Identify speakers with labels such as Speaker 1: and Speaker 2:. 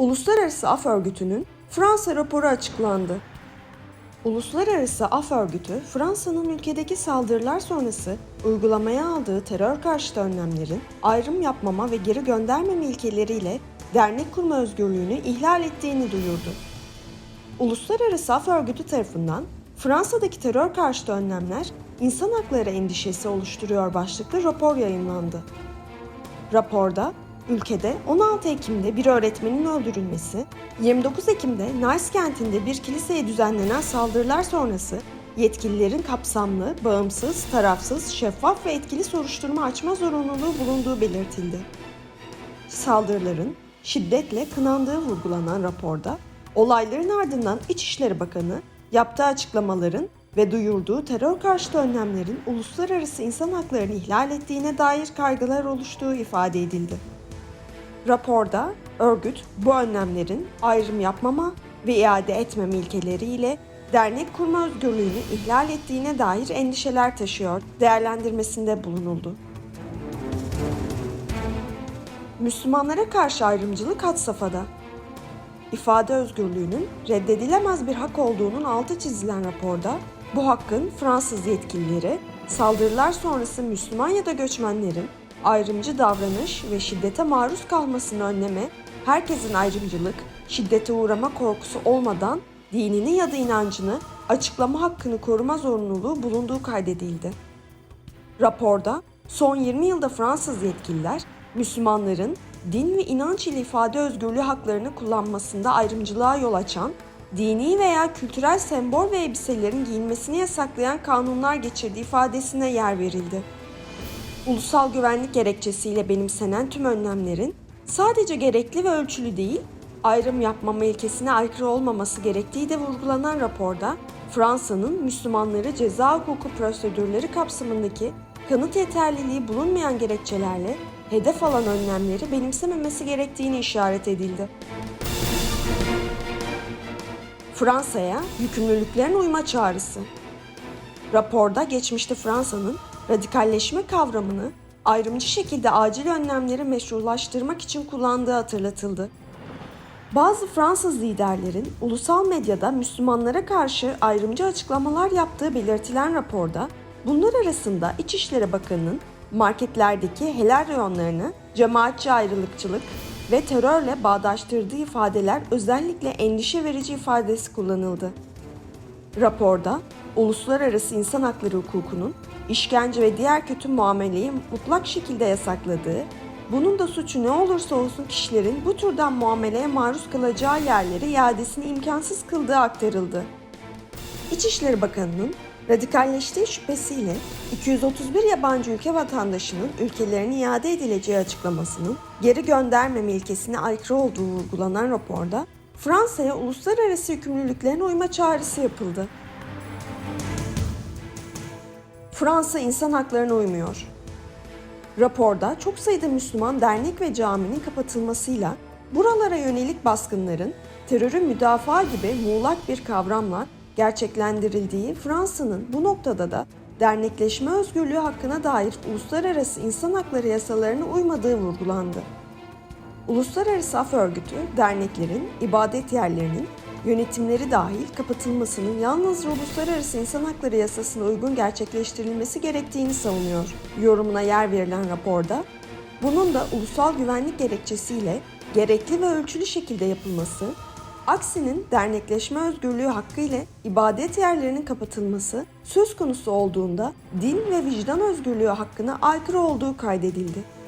Speaker 1: Uluslararası Af Örgütü'nün Fransa raporu açıklandı. Uluslararası Af Örgütü, Fransa'nın ülkedeki saldırılar sonrası uygulamaya aldığı terör karşıtı önlemlerin ayrım yapmama ve geri göndermeme ilkeleriyle dernek kurma özgürlüğünü ihlal ettiğini duyurdu. Uluslararası Af Örgütü tarafından Fransa'daki terör karşıtı önlemler insan hakları endişesi oluşturuyor başlıklı rapor yayınlandı. Raporda ülkede 16 Ekim'de bir öğretmenin öldürülmesi, 29 Ekim'de Nice kentinde bir kiliseye düzenlenen saldırılar sonrası yetkililerin kapsamlı, bağımsız, tarafsız, şeffaf ve etkili soruşturma açma zorunluluğu bulunduğu belirtildi. Saldırıların şiddetle kınandığı vurgulanan raporda, olayların ardından İçişleri Bakanı yaptığı açıklamaların ve duyurduğu terör karşıtı önlemlerin uluslararası insan haklarını ihlal ettiğine dair kaygılar oluştuğu ifade edildi. Raporda örgüt bu önlemlerin ayrım yapmama ve iade etmeme ilkeleriyle dernek kurma özgürlüğünü ihlal ettiğine dair endişeler taşıyor değerlendirmesinde bulunuldu. Müslümanlara karşı ayrımcılık had safhada. İfade özgürlüğünün reddedilemez bir hak olduğunun altı çizilen raporda bu hakkın Fransız yetkilileri saldırılar sonrası Müslüman ya da göçmenlerin ayrımcı davranış ve şiddete maruz kalmasını önleme, herkesin ayrımcılık, şiddete uğrama korkusu olmadan dinini ya da inancını açıklama hakkını koruma zorunluluğu bulunduğu kaydedildi. Raporda son 20 yılda Fransız yetkililer Müslümanların din ve inanç ile ifade özgürlüğü haklarını kullanmasında ayrımcılığa yol açan, dini veya kültürel sembol ve elbiselerin giyilmesini yasaklayan kanunlar geçirdiği ifadesine yer verildi. Ulusal güvenlik gerekçesiyle benimsenen tüm önlemlerin sadece gerekli ve ölçülü değil, ayrım yapmama ilkesine aykırı olmaması gerektiği de vurgulanan raporda, Fransa'nın Müslümanları ceza hukuku prosedürleri kapsamındaki kanıt yeterliliği bulunmayan gerekçelerle hedef alan önlemleri benimsememesi gerektiğini işaret edildi. Fransa'ya yükümlülüklerine uyma çağrısı. Raporda geçmişte Fransa'nın radikalleşme kavramını ayrımcı şekilde acil önlemleri meşrulaştırmak için kullandığı hatırlatıldı. Bazı Fransız liderlerin ulusal medyada Müslümanlara karşı ayrımcı açıklamalar yaptığı belirtilen raporda bunlar arasında İçişleri Bakanı'nın marketlerdeki helal reyonlarını cemaatçi ayrılıkçılık ve terörle bağdaştırdığı ifadeler özellikle endişe verici ifadesi kullanıldı. Raporda uluslararası insan hakları hukukunun işkence ve diğer kötü muameleyi mutlak şekilde yasakladığı, bunun da suçu ne olursa olsun kişilerin bu türden muameleye maruz kalacağı yerleri iadesini imkansız kıldığı aktarıldı. İçişleri Bakanı'nın radikalleştiği şüphesiyle 231 yabancı ülke vatandaşının ülkelerine iade edileceği açıklamasının geri göndermeme ilkesine aykırı olduğu vurgulanan raporda Fransa'ya uluslararası yükümlülüklerine uyma çağrısı yapıldı. Fransa insan haklarına uymuyor. Raporda çok sayıda Müslüman dernek ve caminin kapatılmasıyla buralara yönelik baskınların terörü müdafaa gibi muğlak bir kavramla gerçeklendirildiği Fransa'nın bu noktada da dernekleşme özgürlüğü hakkına dair uluslararası insan hakları yasalarına uymadığı vurgulandı. Uluslararası Af Örgütü, derneklerin, ibadet yerlerinin, yönetimleri dahil kapatılmasının yalnızca uluslararası insan hakları yasasına uygun gerçekleştirilmesi gerektiğini savunuyor. Yorumuna yer verilen raporda, bunun da ulusal güvenlik gerekçesiyle gerekli ve ölçülü şekilde yapılması, aksinin dernekleşme özgürlüğü hakkı ile ibadet yerlerinin kapatılması söz konusu olduğunda din ve vicdan özgürlüğü hakkına aykırı olduğu kaydedildi.